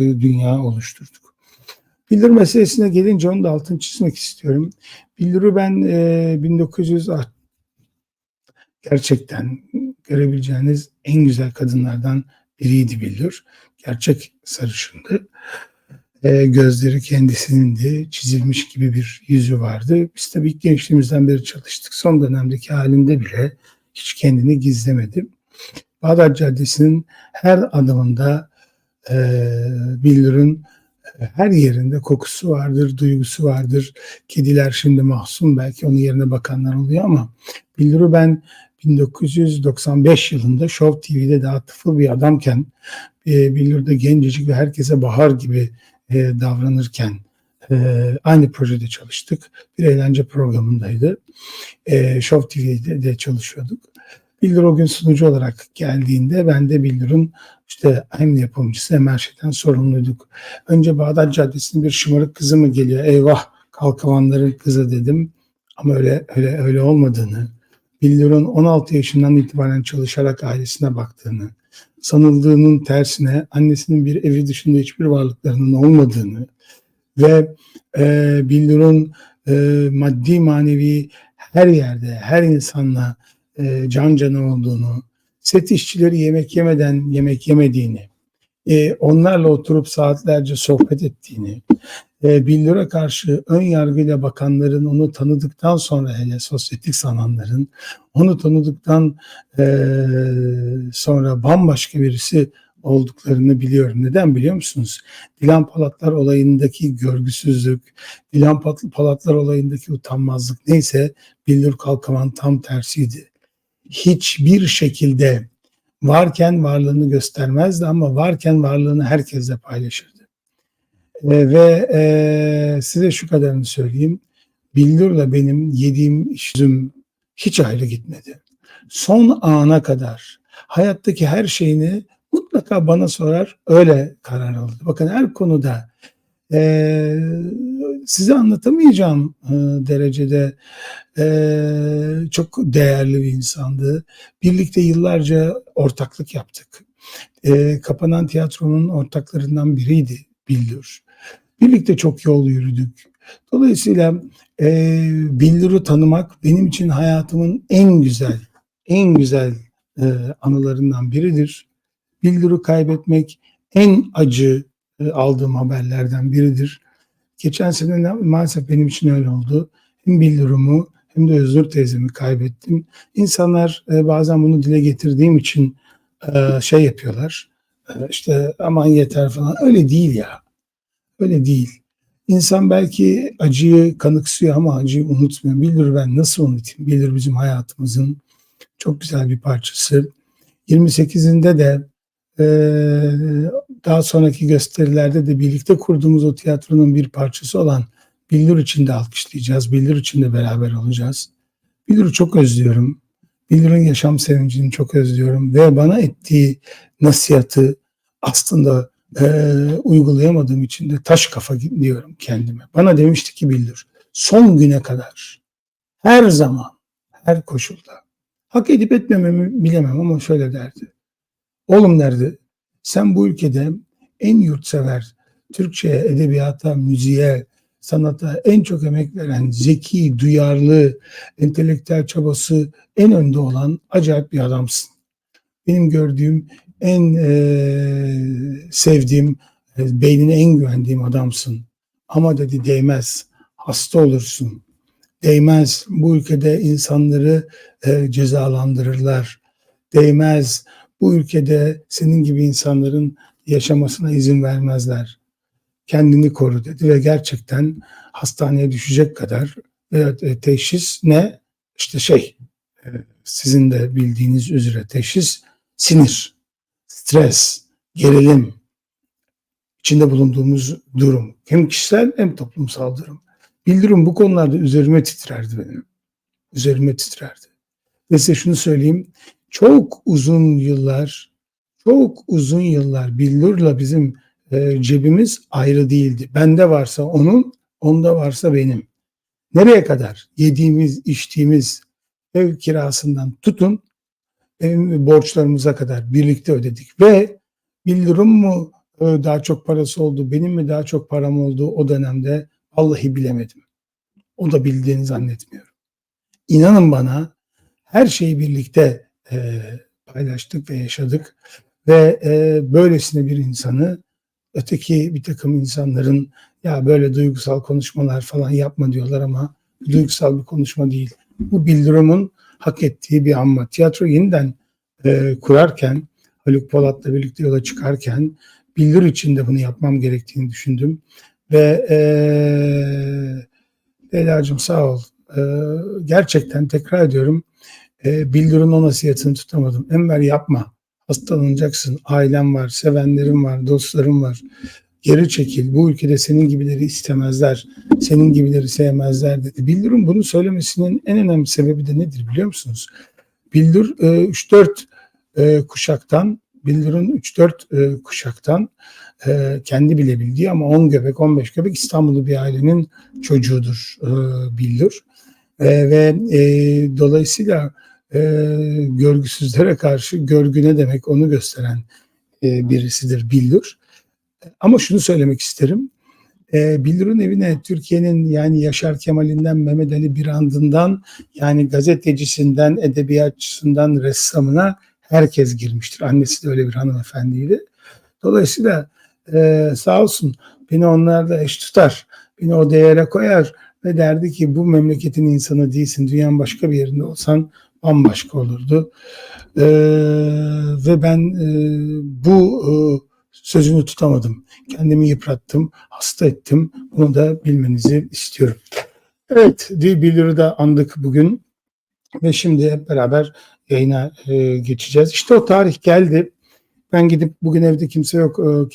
dünya oluşturduk. Bildir meselesine gelince onu da altını çizmek istiyorum. Bildir'i ben e, 1900 ah, gerçekten görebileceğiniz en güzel kadınlardan biriydi Bildir. Gerçek sarışındı. E, gözleri kendisinin çizilmiş gibi bir yüzü vardı. Biz tabii gençliğimizden beri çalıştık. Son dönemdeki halinde bile hiç kendini gizlemedi. Bağdat Caddesi'nin her adımında e, Bildir'in her yerinde kokusu vardır, duygusu vardır. Kediler şimdi mahzun belki onun yerine bakanlar oluyor ama Bildir'i ben 1995 yılında Show TV'de daha tıfıl bir adamken e, Bildir'de gencecik ve herkese bahar gibi e, davranırken e, aynı projede çalıştık. Bir eğlence programındaydı. E, Show TV'de de çalışıyorduk. Bildir o gün sunucu olarak geldiğinde ben de Bildir'in işte hem yapımcısı hem her şeyden sorumluyduk. Önce Bağdat Caddesi'nin bir şımarık kızı mı geliyor? Eyvah kalkavanların kızı dedim. Ama öyle öyle öyle olmadığını, Bildir'in 16 yaşından itibaren çalışarak ailesine baktığını, sanıldığının tersine annesinin bir evi dışında hiçbir varlıklarının olmadığını ve e, Bildir'in e, maddi manevi her yerde, her insanla e, can cana olduğunu, set işçileri yemek yemeden yemek yemediğini, e, onlarla oturup saatlerce sohbet ettiğini, e, Billur'a karşı ön yargıyla bakanların onu tanıdıktan sonra hele sosyetik sananların onu tanıdıktan e, sonra bambaşka birisi olduklarını biliyorum. Neden biliyor musunuz? Dilan Palatlar olayındaki görgüsüzlük, Dilan Palatlar olayındaki utanmazlık neyse Billur Kalkaman tam tersiydi hiçbir şekilde varken varlığını göstermezdi ama varken varlığını herkesle paylaşırdı. E, ve e, size şu kadarını söyleyeyim. Billur'la benim yediğim üzüm hiç ayrı gitmedi. Son ana kadar hayattaki her şeyini mutlaka bana sorar, öyle karar aldı. Bakın her konuda e, size anlatamayacağım e, derecede e, çok değerli bir insandı. Birlikte yıllarca ortaklık yaptık. E, kapanan tiyatronun ortaklarından biriydi Bildur. Birlikte çok yol yürüdük. Dolayısıyla e, Bildur'u tanımak benim için hayatımın en güzel, en güzel e, anılarından biridir. Bildur'u kaybetmek en acı e, aldığım haberlerden biridir. Geçen sene maalesef benim için öyle oldu. Hem Bildur'umu hem de Özgür teyzemi kaybettim. İnsanlar e, bazen bunu dile getirdiğim için e, şey yapıyorlar. E, işte aman yeter falan. Öyle değil ya. Öyle değil. İnsan belki acıyı kanıksıyor ama acıyı unutmuyor. Bilir ben nasıl unutayım? Bilir bizim hayatımızın çok güzel bir parçası. 28'inde de e, daha sonraki gösterilerde de birlikte kurduğumuz o tiyatronun bir parçası olan Bildur için de alkışlayacağız. Bildur için de beraber olacağız. Bildur'u çok özlüyorum. Bildur'un yaşam sevincini çok özlüyorum. Ve bana ettiği nasihatı aslında e, uygulayamadığım için de taş kafa diyorum kendime. Bana demişti ki Bildur, son güne kadar her zaman, her koşulda hak edip etmememi bilemem ama şöyle derdi. Oğlum derdi, sen bu ülkede en yurtsever, Türkçe'ye, edebiyata, müziğe, sanata en çok emek veren, zeki, duyarlı, entelektüel çabası en önde olan acayip bir adamsın. Benim gördüğüm en e, sevdiğim, e, beynine en güvendiğim adamsın. Ama dedi değmez, hasta olursun. Değmez, bu ülkede insanları e, cezalandırırlar. Değmez, bu ülkede senin gibi insanların yaşamasına izin vermezler kendini koru dedi ve gerçekten hastaneye düşecek kadar e, teşhis ne? İşte şey e, sizin de bildiğiniz üzere teşhis sinir, stres, gerilim, içinde bulunduğumuz durum. Hem kişisel hem toplumsal durum. Bildirim bu konularda üzerime titrerdi benim. Üzerime titrerdi. Ve size şunu söyleyeyim. Çok uzun yıllar, çok uzun yıllar Billur'la bizim e, cebimiz ayrı değildi. Bende varsa onun, onda varsa benim. Nereye kadar? Yediğimiz, içtiğimiz ev kirasından tutun ev borçlarımıza kadar birlikte ödedik ve bildirim mu e, daha çok parası oldu, benim mi daha çok param oldu o dönemde vallahi bilemedim. O da bildiğini zannetmiyorum. İnanın bana her şeyi birlikte e, paylaştık ve yaşadık ve e, böylesine bir insanı öteki bir takım insanların ya böyle duygusal konuşmalar falan yapma diyorlar ama duygusal bir konuşma değil. Bu bildirumun hak ettiği bir anma. Tiyatro yeniden e, kurarken Haluk Polat'la birlikte yola çıkarken bildir için de bunu yapmam gerektiğini düşündüm. Ve e, Leyla'cığım sağ ol. E, gerçekten tekrar ediyorum e, bildirin o nasihatini tutamadım. Enver yapma. Hastalanacaksın. Ailem var, sevenlerim var, dostlarım var. Geri çekil. Bu ülkede senin gibileri istemezler. Senin gibileri sevmezler dedi. Bildir'in bunu söylemesinin en önemli sebebi de nedir biliyor musunuz? Bildir e, 3-4 e, kuşaktan, Bildir'in 3-4 e, kuşaktan e, kendi bile bildiği ama 10 göbek, 15 göbek İstanbullu bir ailenin çocuğudur e, Bildir. E, ve e, dolayısıyla e, görgüsüzlere karşı görgü ne demek onu gösteren e, birisidir Bildir. Ama şunu söylemek isterim. E, Bildir'in evine Türkiye'nin yani Yaşar Kemal'inden Mehmet Ali Birand'ından yani gazetecisinden, edebiyatçısından ressamına herkes girmiştir. Annesi de öyle bir hanımefendiydi. Dolayısıyla e, sağ olsun beni onlarla eş tutar. Beni o değere koyar ve derdi ki bu memleketin insanı değilsin. Dünyanın başka bir yerinde olsan bambaşka olurdu. E, ve ben e, bu e, sözünü tutamadım. Kendimi yıprattım, hasta ettim. Bunu da bilmenizi istiyorum. Evet, Dil Bilir'i de andık bugün ve şimdi hep beraber yayına e, geçeceğiz. İşte o tarih geldi. Ben gidip bugün evde kimse yok. E,